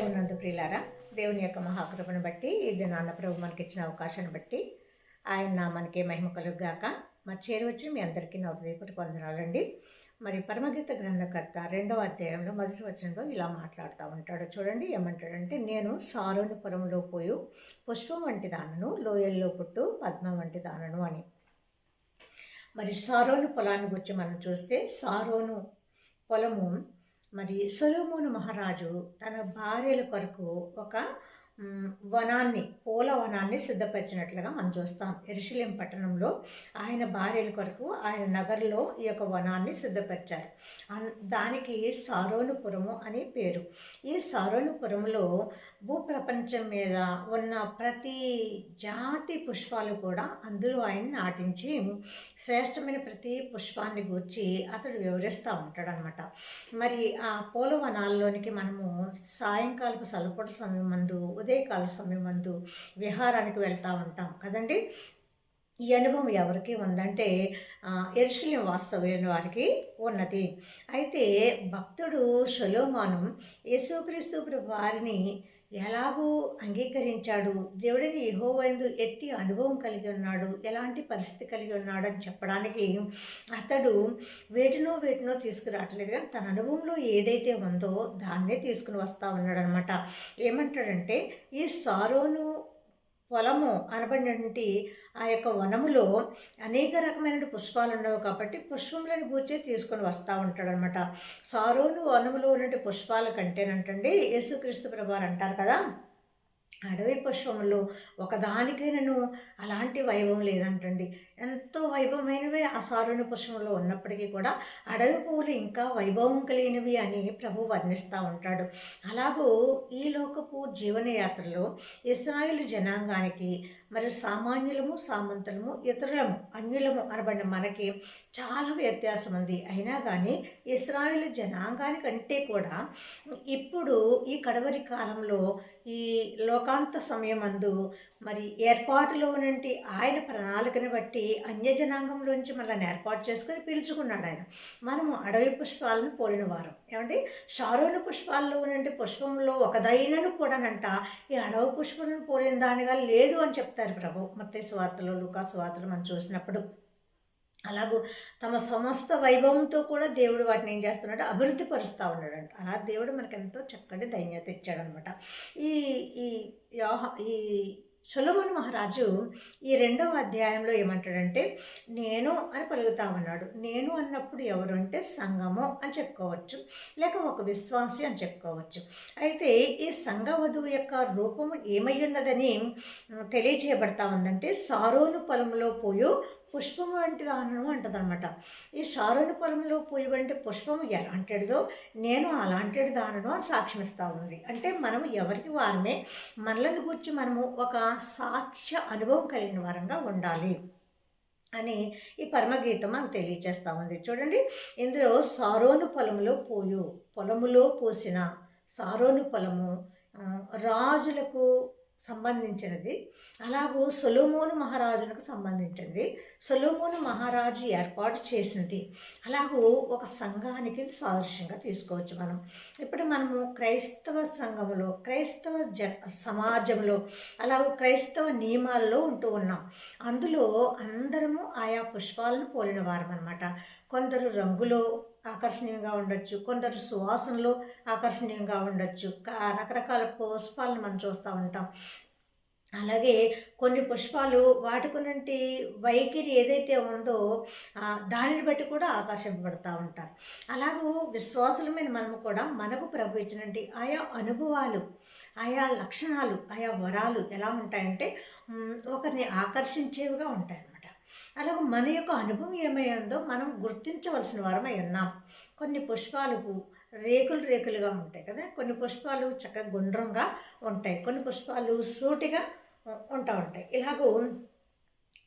ప్రభునందు ప్రియులారా దేవుని యొక్క మహాకృపను బట్టి ఈ దినాన్న ప్రభు మనకి ఇచ్చిన అవకాశాన్ని బట్టి ఆయన నామానికి మహిమ కలుగుగాక. మా చేరువచ్చి మీ అందరికీ నా హృదయపూర్వక వందనాలండి. మరి పరమగీత గ్రంథకర్త రెండవ అధ్యాయంలో మొదటి వచనంలో ఇలా మాట్లాడుతూ ఉంటాడు. చూడండి ఏమంటాడంటే నేను సారోని పొలంలో పోయి పుష్పం వంటి దానను లోయల్లో పుట్టు పద్మం వంటి దానను అని. మరి సారోను పొలాన్ని గురించి మనం చూస్తే సారోను పొలము మరి సొలోమోను మహారాజు తన భార్యల కొరకు ఒక వనాన్ని పూల వనాన్ని సిద్ధపరిచినట్లుగా మనం చూస్తాం. ఎరుశలేం పట్టణంలో ఆయన భార్యల కొరకు ఆయన నగర్లో ఈ యొక్క వనాన్ని సిద్ధపరిచారు. దానికి సారోనుపురము అనే పేరు. ఈ సారోనుపురంలో భూప్రపంచం మీద ఉన్న ప్రతి జాతి పుష్పాలు కూడా అందులో ఆయన నాటించి శ్రేష్టమైన ప్రతి పుష్పాన్ని గూర్చి అతడు వివరిస్తూ ఉంటాడనమాట మరి ఆ పూల వనాల్లోనికి మనము సాయంకాలపు సలపటి సమయం మందు ఉదయకాల సమయం మందు విహారానికి వెళ్తూ ఉంటాం కదండి? ఈ అనుభవం ఎవరికి ఉందంటే ఎరుశల్యం వాస్తవ్యం వారికి ఉన్నది. అయితే భక్తుడు షలోమాను యేసుక్రీస్తు వారిని ఎలాగూ అంగీకరించాడు. దేవుడిని యెహోవాయందు ఎట్టి అనుభవం కలిగి ఉన్నాడు. ఎలాంటి పరిస్థితి కలిగి ఉన్నాడు అని చెప్పడానికి అతడు వేటినో వేటినో తీసుకురావట్లేదు. కానీ తన అనుభవంలో ఏదైతే ఉందో దాన్నే తీసుకుని వస్తూ ఉన్నాడనమాట. ఏమంటాడంటే ఈ సారోను పొలము అనబడినటువంటి ఆ యొక్క వనములో అనేక రకమైన పుష్పాలు ఉండవు కాబట్టి పుష్పములను గూర్చే తీసుకొని వస్తూ ఉంటాడు అనమాట సారోను వనములో ఉన్నటువంటి పుష్పాల కంటేనంటండి యేసుక్రీస్తు ప్రభువారు అంటారు కదా అడవి పుష్పములు ఒకదానికైనాను అలాంటి వైభవం లేదంటండి. ఎంతో వైభవమైనవి ఆ సారుణ పుష్పంలో ఉన్నప్పటికీ కూడా అడవి పువ్వులు ఇంకా వైభవం కలిగినవి అని ప్రభు వర్ణిస్తూ ఉంటాడు. అలాగూ ఈ లోకపు జీవనయాత్రలో ఇస్రాయిల్ జనాంగానికి మరి సామాన్యులము సామంతులము ఇతరులము అన్యులము అనబడిన మనకి చాలా వ్యత్యాసం ఉంది. అయినా కానీ ఇస్రాయిల్ జనాంగానికంటే కూడా ఇప్పుడు ఈ కడవరి కాలంలో ఈ లోకాంత సమయమందు మరి ఏర్పాటులో నుండి ఆయన ప్రణాళికని బట్టి అన్యజనాంగంలోంచి మనల్ని ఏర్పాటు చేసుకొని పిలుచుకున్నాడు ఆయన. మనము అడవి పుష్పాలను పోలిన వారం ఏమంటే షారోను పుష్పాల్లో నుండి పుష్పంలో ఒకదైనను కూడానంట ఈ అడవి పుష్పం పోలిన దానిగా లేదు అని చెప్తారు ప్రభు. మత్తే స్వార్థలో లుకా స్వార్థలు మనం చూసినప్పుడు. అలాగూ తమ సమస్త వైభవంతో కూడా దేవుడు వాటిని ఏం చేస్తున్నాడు? అభివృద్ధి పరుస్తూ ఉన్నాడంట. అలా దేవుడు మనకు ఎంతో చక్కటి ధైన్యత ఇచ్చాడనమాట. ఈ ఈ యోహ ఈ సొలమోన్ మహారాజు ఈ రెండవ అధ్యాయంలో ఏమంటాడంటే నేను అని పలుకుతా ఉన్నాడు నేను అన్నప్పుడు ఎవరు అంటే సంఘము అని చెప్పుకోవచ్చు లేక ఒక విశ్వాసి అని చెప్పుకోవచ్చు. అయితే ఈ సంఘ వధువు యొక్క రూపము ఏమై ఉన్నదని తెలియజేయబడతా ఉందంటే సారోను పొలంలో పోయు పుష్పం వంటి దానము అంటదనమాట. ఈ సారోని పొలంలో పూయి వంటి పుష్పం ఎలాంటిదో నేను అలాంటి దానను అని సాక్ష్యం ఇస్తూ ఉంది. అంటే మనం ఎవరికి వారమే మనలను గురించి మనము ఒక సాక్ష్య అనుభవం కలిగిన వారంగా ఉండాలి అని ఈ పరమగీతం మనకు తెలియచేస్తూ ఉంది. చూడండి ఇందులో సారోను పొలంలో పూయు పొలములో పోసిన సారోను పొలము రాజులకు సంబంధించినది. అలాగూ సొలోమోను మహారాజునకు సంబంధించింది సొలోమోను మహారాజు ఏర్పాటు చేసినది. అలాగూ ఒక సంఘానికి సాదృశ్యంగా తీసుకోవచ్చు మనం. ఇప్పుడు మనము క్రైస్తవ సంఘములో క్రైస్తవ జ సమాజంలో అలాగూ క్రైస్తవ నియమాల్లో ఉంటూ ఉన్నాం. అందులో అందరము ఆయా పుష్పాలను పోలిన వారం అనమాట కొందరు రంగులో ఆకర్షణీయంగా ఉండొచ్చు. కొందరు సువాసనలు ఆకర్షణీయంగా ఉండొచ్చు. రకరకాల పుష్పాలను మనం చూస్తూ ఉంటాం. అలాగే కొన్ని పుష్పాలు వాటికునంటి వైఖరి ఏదైతే ఉందో దానిని బట్టి కూడా ఆకర్షింపబడుతూ ఉంటారు. అలాగూ విశ్వాసులమైన మనము కూడా మనకు ప్రభు ఇచ్చినటువంటి ఆయా అనుభవాలు ఆయా లక్షణాలు ఆయా వరాలు ఎలా ఉంటాయంటే ఒకరిని ఆకర్షించేవిగా ఉంటాయి అలాగే మన యొక్క అనుభవం ఏమైందో మనం గుర్తించవలసిన వారమై ఉన్నాం. కొన్ని పుష్పాలు రేకులు రేకులుగా ఉంటాయి కదా కొన్ని పుష్పాలు చక్కగా గుండ్రంగా ఉంటాయి కొన్ని పుష్పాలు సూటిగా ఉంటా ఉంటాయి. ఇలాగూ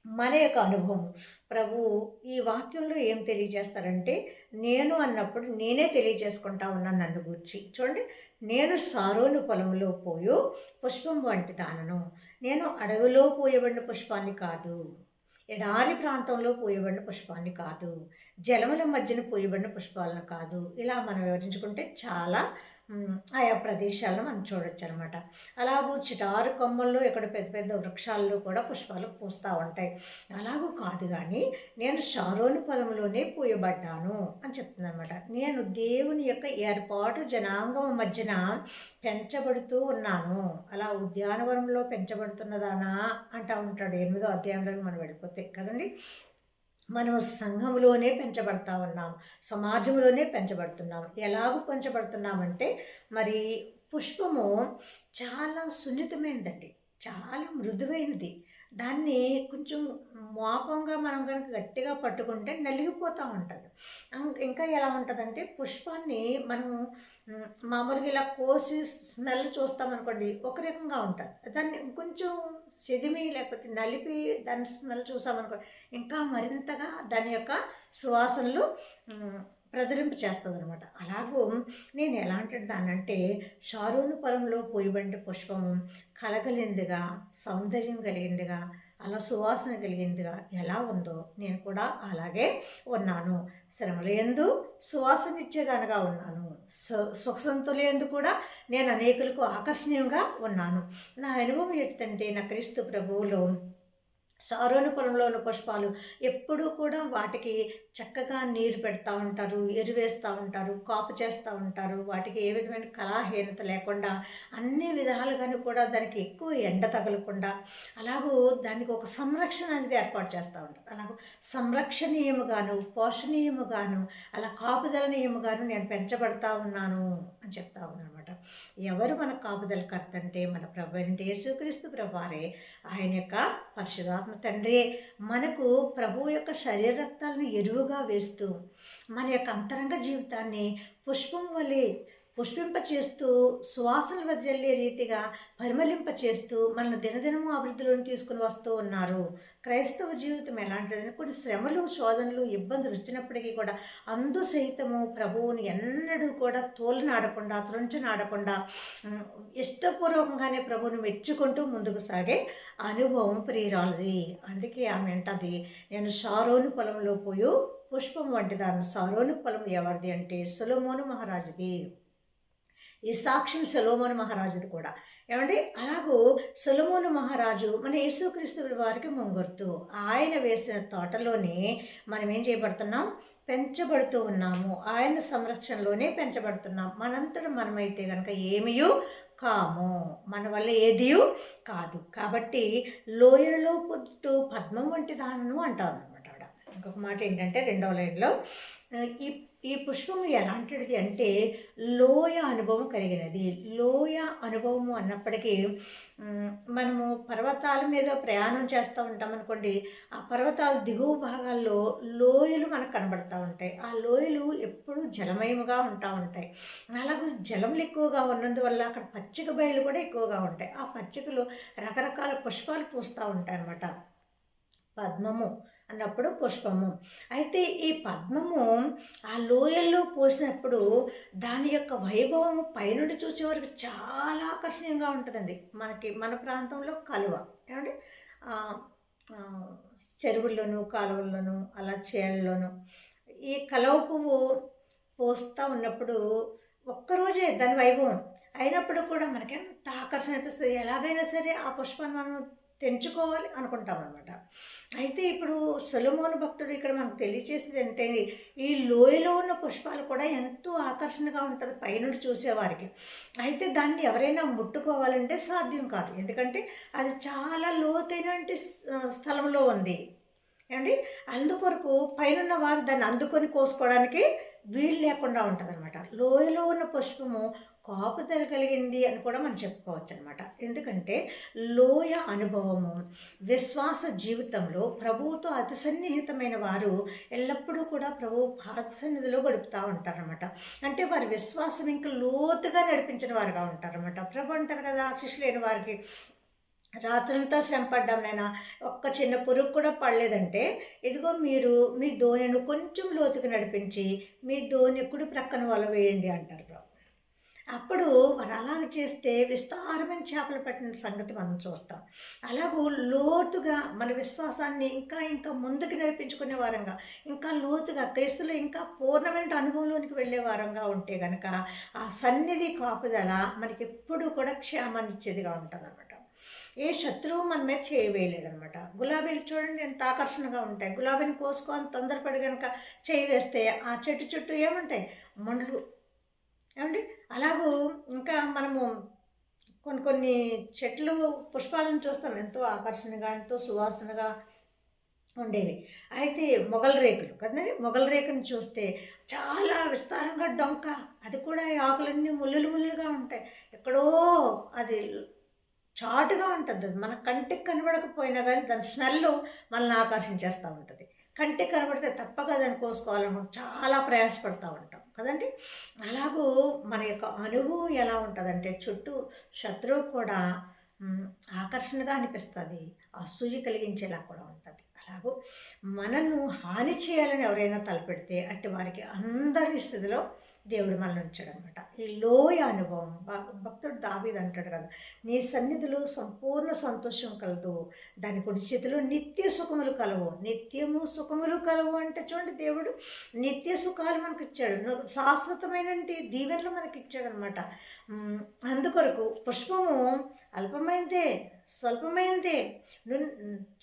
మన యొక్క అనుభవం. ప్రభు ఈ వాక్యంలో ఏం తెలియజేస్తారంటే నేను అన్నప్పుడు నేనే తెలియజేసుకుంటా ఉన్నాను నన్ను గురించి. చూడండి నేను సారోను పొలంలో పోయో పుష్పం వంటి దానను. నేను అడవిలో పోయబడిన పుష్పాన్ని కాదు. ఎడారి ప్రాంతంలో పోయబడిన పుష్పాన్ని కాదు జలముల మధ్యన పోయబడిన పుష్పాలను కాదు. ఇలా మనం వివరించుకుంటే చాలా ఆయా ప్రదేశాలను మనం చూడొచ్చు అనమాట అలాగూ చిటారు కొమ్మల్లో ఇక్కడ పెద్ద పెద్ద వృక్షాల్లో కూడా పుష్పాలు పూస్తూ ఉంటాయి. అలాగూ కాదు కానీ నేను షారోని పొలంలోనే పూయబడ్డాను అని చెప్తుంది అనమాట నేను దేవుని యొక్క ఏర్పాటు జనాంగం మధ్యన పెంచబడుతూ ఉన్నాను. అలా ఉద్యానవనంలో పెంచబడుతున్నదానా అంటా ఉంటాడు. ఎనిమిదో అధ్యాయంలో మనం వెళ్ళిపోతే కదండి? మనం సంఘంలోనే పెంచబడతా ఉన్నాం సమాజంలోనే పెంచబడుతున్నాం. ఎలాగూ పెంచబడుతున్నామంటే మరి పుష్పము చాలా సున్నితమైనదండి చాలా మృదువైనది. దాన్ని కొంచెం మోపంగా మనం కనుక గట్టిగా పట్టుకుంటే నలిగిపోతూ ఉంటుంది. ఇంకా ఎలా ఉంటుందంటే పుష్పాన్ని మనం మామూలుగా ఇలా కోసి స్మెల్ చూస్తామనుకోండి ఒక రకంగా ఉంటుంది. దాన్ని కొంచెం సెదిమి లేకపోతే నలిపి దాని స్మెల్ చూసామనుకో ఇంకా మరింతగా దాని యొక్క సువాసనలు ప్రజలింపు చేస్తుంది అనమాట అలాగూ నేను ఎలాంటి దానంటే షారూను పొలంలో పోయిబండి పుష్పము కలగలిందిగా సౌందర్యం కలిగిందిగా అలా సువాసన కలిగిందిగా ఎలా ఉందో నేను కూడా అలాగే ఉన్నాను. శ్రమలందు సువాసన ఇచ్చేదానిగా ఉన్నాను. సు- సుఖసంతులందు కూడా నేను అనేకులకు ఆకర్షణీయంగా ఉన్నాను. నా అనుభవం ఏంటంటే నా క్రీస్తు ప్రభువులో సారోను పొలంలో ఉన్న పుష్పాలు ఎప్పుడూ కూడా వాటికి చక్కగా నీరు పెడతా ఉంటారు ఎరువేస్తూ ఉంటారు కాపు చేస్తూ ఉంటారు. వాటికి ఏ విధమైన కళాహీనత లేకుండా అన్ని విధాలుగాను కూడా దానికి ఎక్కువ ఎండ తగలకుండా అలాగూ దానికి ఒక సంరక్షణ అనేది ఏర్పాటు చేస్తూ ఉంటారు. అలాగే సంరక్షణీయముగాను పోషణీయముగాను అలా కాపుదలనీయముగాను నేను పెంచబడతా ఉన్నాను అని చెప్తా అనమాట. ఎవరు మన కాపుదల కర్త అంటే మన ప్రభు అంటే యేసుక్రీస్తు ప్రభువారే. ఆయన యొక్క పరిశుధాత్మ తండ్రి. మనకు ప్రభు యొక్క శరీర రక్తాలను ఎరువుగా వేస్తూ మన యొక్క అంతరంగ జీవితాన్ని పుష్పం వలె పుష్పింప చేస్తూ సువాసనలు వదిలే రీతిగా పరిమళింప చేస్తూ మనల్ని దినదినము అభివృద్ధిలోని తీసుకుని వస్తూ ఉన్నారు. క్రైస్తవ జీవితం ఎలాంటిదని కొన్ని శ్రమలు శోధనలు ఇబ్బందులు వచ్చినప్పటికీ కూడా అందు సహితము ప్రభువుని ఎన్నడూ కూడా తోలనాడకుండా త్రుంచనాడకుండా ఇష్టపూర్వకంగానే ప్రభువుని మెచ్చుకుంటూ ముందుకు సాగే అనుభవం ప్రియురాలది. అందుకే ఆమె అంటది నేను షారోని పొలంలో పోయి పుష్పం వంటి దాన్ని పొలం ఎవరిది అంటే సులమోను మహారాజుది. ఈ సాక్ష్యం సొలొమోను మహారాజుది కూడా. ఏమంటే అలాగూ సొలమోను మహారాజు మన యేసుక్రీస్తు వారికి ముంగొర్తు. ఆయన వేసిన తోటలోనే మనం ఏం చేయబడుతున్నాం? పెంచబడుతూ ఉన్నాము. ఆయన సంరక్షణలోనే పెంచబడుతున్నాం. మనంతట మనమైతే కనుక ఏమియూ? కాము. మన వల్ల ఏది కాదు. కాబట్టి లోయలో పుట్టు పద్మం వంటి దానను అంటాను అనమాట ఆవిడ. ఇంకొక మాట ఏంటంటే రెండవ లైన్లో ఈ ఈ పుష్పం ఎలాంటిది అంటే లోయ అనుభవం కలిగినది. లోయ అనుభవము అన్నప్పటికీ మనము పర్వతాల మీద ప్రయాణం చేస్తూ ఉంటాం అనుకోండి ఆ పర్వతాల దిగువ భాగాల్లో లోయలు మనకు కనబడుతూ ఉంటాయి. ఆ లోయలు ఎప్పుడూ జలమయముగా ఉంటా ఉంటాయి. అలాగే జలములు ఎక్కువగా ఉన్నందువల్ల అక్కడ పచ్చిక బయలు కూడా ఎక్కువగా ఉంటాయి. ఆ పచ్చికలో రకరకాల పుష్పాలు పూస్తూ ఉంటాయి అన్నమాట పద్మము అన్నప్పుడు పుష్పము. అయితే ఈ పద్మము ఆ లోయల్లో పోసినప్పుడు దాని యొక్క వైభవం పైనుండి చూసే వరకు చాలా ఆకర్షణీయంగా ఉంటుందండి. మనకి మన ప్రాంతంలో కలువ. ఏమంటే చెరువుల్లోనూ కాలువల్లోనూ అలా చేళ్ళలోనూ ఈ కలవ పువ్వు పోస్తూ ఉన్నప్పుడు ఒక్కరోజే దాని వైభవం. అయినప్పుడు కూడా మనకి ఎంత ఆకర్షణ అనిపిస్తుంది. ఎలాగైనా సరే ఆ పుష్పాన్ని మనం తెంచుకోవాలి అనుకుంటాం అనమాట అయితే ఇప్పుడు సొలమోను భక్తుడు ఇక్కడ మనకు తెలియచేసేది ఏంటంటే ఈ లోయలో ఉన్న పుష్పాలు కూడా ఎంతో ఆకర్షణగా ఉంటుంది పైనుండి చూసేవారికి. అయితే దాన్ని ఎవరైనా ముట్టుకోవాలంటే సాధ్యం కాదు. ఎందుకంటే అది చాలా లోతైన స్థలంలో ఉంది. ఏమండి? అందుకొరకు పైనున్న వారు దాన్ని అందుకొని కోసుకోవడానికి వీలు లేకుండా ఉంటుంది అనమాట లోయలో ఉన్న పుష్పము కాపుదల కలిగింది అని కూడా మనం చెప్పుకోవచ్చు అనమాట ఎందుకంటే లోయ అనుభవము విశ్వాస జీవితంలో ప్రభువుతో అతి సన్నిహితమైన వారు ఎల్లప్పుడూ కూడా ప్రభు పాద సన్నిధిలో గడుపుతూ ఉంటారనమాట అంటే వారి విశ్వాసం ఇంకా లోతుగా నడిపించిన వారుగా ఉంటారనమాట ప్రభు అంటారు కదా శిష్యులైన వారికి రాత్రంతా శ్రమ పడ్డాం నాయన ఒక్క చిన్న పురుగు కూడా పడలేదంటే ఇదిగో మీరు మీ ధోనిను కొంచెం లోతుకు నడిపించి మీ ధోని ఎక్కుడు ప్రక్కన వల వేయండి అంటారు ప్రభు. అప్పుడు వారు అలాగ చేస్తే విస్తారమైన చేపలు పట్టిన సంగతి మనం చూస్తాం. అలాగూ లోతుగా మన విశ్వాసాన్ని ఇంకా ఇంకా ముందుకు నడిపించుకునే వారంగా ఇంకా లోతుగా క్రీస్తులో ఇంకా పూర్ణమైన అనుభవంలోనికి వెళ్ళే వారంగా ఉంటే కనుక ఆ సన్నిధి కాపుదల మనకి ఎప్పుడు కూడా క్షేమాన్నిచ్చేదిగా ఉంటుంది అనమాట ఏ శత్రువు మన మీద చేయవేయలేడు అనమాట గులాబీలు చూడండి ఎంత ఆకర్షణగా ఉంటాయి. గులాబీని కోసుకొని తొందరపడి కనుక చేయి వేస్తే ఆ చెట్టు చుట్టూ ఏముంటాయి? మండ్లు ఏమండి? అలాగూ ఇంకా మనము కొన్ని కొన్ని చెట్లు పుష్పాలను చూస్తాం. ఎంతో ఆకర్షణగా ఎంతో సువాసనగా ఉండేవి. అయితే మొగల్ రేకులు కదండి? మొగల రేకుని చూస్తే చాలా విస్తారంగా డొంక. అది కూడా ఈ ఆకులన్నీ ముల్లులు ముల్లులుగా ఉంటాయి. ఎక్కడో అది చాటుగా ఉంటుంది. అది మన కంటికి కనబడకపోయినా కానీ దాని స్మెల్ మనల్ని ఆకర్షించేస్తూ ఉంటుంది. కంటికి కనబడితే తప్పక దాన్ని కోసుకోవాలనుకుంటే చాలా ప్రయాసపడుతూ ఉంటాం. కదండి? అలాగూ మన యొక్క అనుభవం ఎలా ఉంటుందంటే చుట్టూ శత్రువు కూడా ఆకర్షణగా అనిపిస్తుంది. అసూయ కలిగించేలా కూడా ఉంటుంది. అలాగూ మనల్ని హాని చేయాలని ఎవరైనా తలపెడితే అట్టి వారికి అందరి స్థితిలో దేవుడు మనల్ని ఉంచాడు అనమాట ఈ లోయ అనుభవం భక్- భక్తుడు దావీది అంటాడు కదా నీ సన్నిధిలో సంపూర్ణ సంతోషం కలదు. దాని కుడి చేతిలో నిత్య సుఖములు కలవు. నిత్యము సుఖములు కలవు అంటే చూడండి దేవుడు నిత్య సుఖాలు మనకి ఇచ్చాడు శాశ్వతమైన దీవెనలు మనకి ఇచ్చాడు అనమాట అందుకొరకు పుష్పము అల్పమైందే స్వల్పమైనదే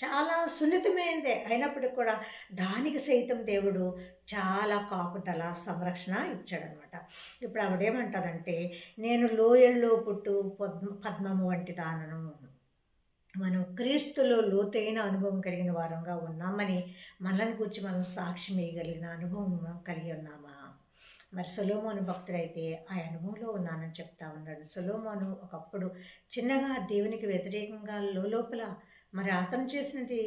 చాలా సున్నితమైనదే అయినప్పటికీ కూడా దానికి సైతం దేవుడు చాలా కాపుదల సంరక్షణ ఇచ్చాడనమాట. ఇప్పుడు ఆవిడేమంటుందంటే నేను లోయల్లో పుట్టు పద్మ పద్మము వంటి దానను మనం క్రీస్తులో లోతైన అనుభవం కలిగిన వారంగా ఉన్నామని మనల్ని గురించి మనం సాక్ష్యం వేయగలిగిన అనుభవం మనం కలిగి ఉన్నామా? మరి సొలోమోను భక్తుడైతే ఆ అనుభవంలో ఉన్నానని చెప్తా ఉన్నాడు. సొలోమోను ఒకప్పుడు చిన్నగా దేవునికి వ్యతిరేకంగా లోపల మరి అతను చేసినది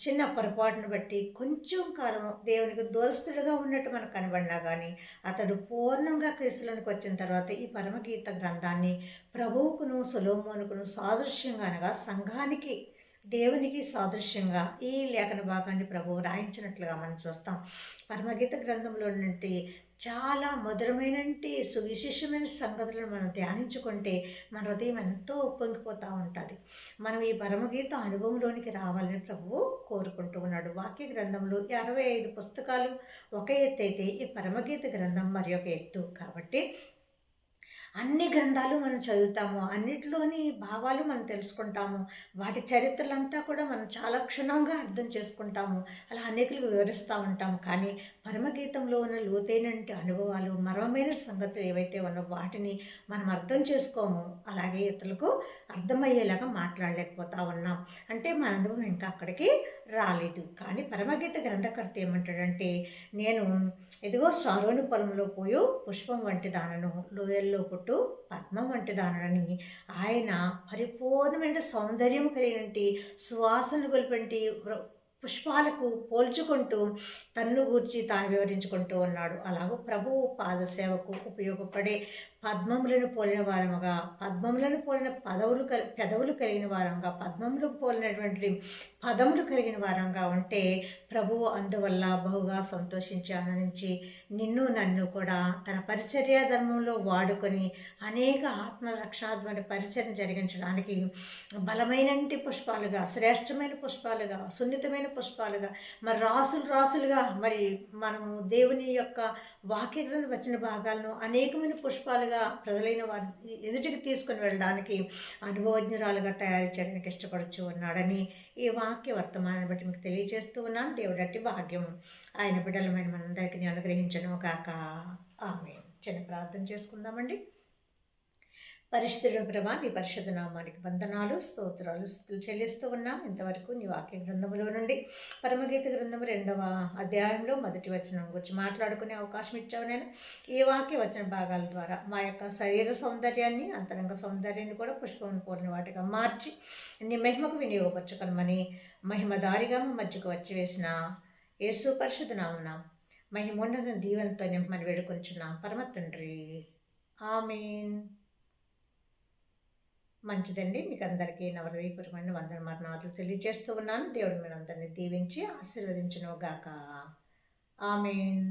చిన్న పొరపాటును బట్టి కొంచెం కాలం దేవునికి దోస్తుడుగా ఉన్నట్టు మనకు కనబడినా కానీ అతడు పూర్ణంగా క్రీస్తులోనికి వచ్చిన తర్వాత ఈ పరమగీత గ్రంథాన్ని ప్రభువుకును సులోమోనుకును సాదృశ్యంగా అనగా సంఘానికి దేవునికి సాదృశ్యంగా ఈ లేఖన భాగాన్ని ప్రభువు రాయించినట్లుగా మనం చూస్తాం. పరమగీత గ్రంథంలో నుండి చాలా మధురమైనటి సువిశేషమైన సంగతులను మనం ధ్యానించుకుంటే మన హృదయం ఎంతో ఉప్పొంగిపోతూ ఉంటుంది. మనం ఈ పరమగీత అనుభవంలోనికి రావాలని ప్రభువు కోరుకుంటూ ఉన్నాడు. వాక్య గ్రంథంలో అరవై ఐదు పుస్తకాలు ఒక ఎత్తు అయితే ఈ పరమగీత గ్రంథం మరి ఒక ఎత్తు. కాబట్టి అన్ని గ్రంథాలు మనం చదువుతాము అన్నిటిలోని భావాలు మనం తెలుసుకుంటాము వాటి చరిత్రలంతా కూడా మనం చాలా క్షుణ్ణంగా అర్థం చేసుకుంటాము అలా అనేకులు వివరిస్తూ ఉంటాము. కానీ పరమగీతంలో ఉన్న లోతైన అనుభవాలు మర్మమైన సంగతులు ఏవైతే ఉన్నో వాటిని మనం అర్థం చేసుకోము. అలాగే ఇతరులకు అర్థమయ్యేలాగా మాట్లాడలేకపోతా ఉన్నాం. అంటే మన అనుభవం ఇంకా అక్కడికి రాలేదు. కానీ పరమగీత గ్రంథకర్త ఏమంటాడంటే నేను ఇదిగో సారోను పొలంలో పోయి పుష్పం వంటి దానను లోయల్లో పుట్టు పద్మం వంటి దానని ఆయన పరిపూర్ణమైన సౌందర్యం కలిగినటువంటి సువాసన గొలిపంటి పుష్పాలకు పోల్చుకుంటూ తన్ను గూర్చి తాను వివరించుకుంటూ ఉన్నాడు. అలాగూ ప్రభువు పాదసేవకు ఉపయోగపడే పద్మములను పోలిన వారముగా పద్మములను పోలిన పదవులు కలి పెదవులు కలిగిన వారంగా పద్మములు పోలినటువంటి పదములు కలిగిన వారంగా ఉంటే ప్రభువు అందువల్ల బహుగా సంతోషించి ఆనందించి నిన్ను నన్ను కూడా తన పరిచర్య ధర్మంలో వాడుకొని అనేక ఆత్మ రక్షాత్మక పరిచయం జరిగించడానికి బలమైనంటి పుష్పాలుగా శ్రేష్టమైన పుష్పాలుగా సున్నితమైన పుష్పాలుగా మరి రాసులు రాసులుగా మరి మనము దేవుని యొక్క వాక్య వచ్చిన భాగాలను అనేకమైన పుష్పాలుగా ప్రజలైన వారి ఎదుటికి తీసుకుని వెళ్ళడానికి అనుభవజ్ఞురాలుగా తయారు చేయడానికి ఇష్టపడుచు ఉన్నాడని ఈ వాక్య వర్తమానాన్ని బట్టి మీకు తెలియజేస్తూ ఉన్నాను. దేవుడట్టి భాగ్యం. ఆయన బిడ్డలమైన మనందరికీ అనుగ్రహించను కాక ఆమె చిన్న ప్రార్థన చేసుకుందామండి. పరిశుద్ధుడు ప్రభా నీ పరిశుద్ధ నామానికి వందనాలు స్తోత్రాలు చెల్లిస్తూ ఉన్నాం. ఇంతవరకు నీ వాక్య గ్రంథంలో నుండి పరమగీత గ్రంథం రెండవ అధ్యాయంలో మొదటి వచనం గురించి మాట్లాడుకునే అవకాశం ఇచ్చావు నేను. ఈ వాక్య వచన భాగాల ద్వారా మా యొక్క శరీర సౌందర్యాన్ని అంతరంగ సౌందర్యాన్ని కూడా పుష్పం కోరిన వాటిగా మార్చి నీ మహిమకు వినియోగపరచగలమని మహిమదారిగా మా మధ్యకు వచ్చి వేసిన యేసు పరిశుద్ధ మహిమ మహిమోన్నత దీవెనతో నింపమని వేడుకొంచున్నాం. పరమ తండ్రి. ఆమెన్. మంచిదండి. మీకు అందరికీ నవరదీపూర్వమైన వందన మరణాలు తెలియజేస్తూ ఉన్నాను. దేవుడు మీరు అందరినీ దీవించి ఆశీర్వదించను గాక ఆమెన్.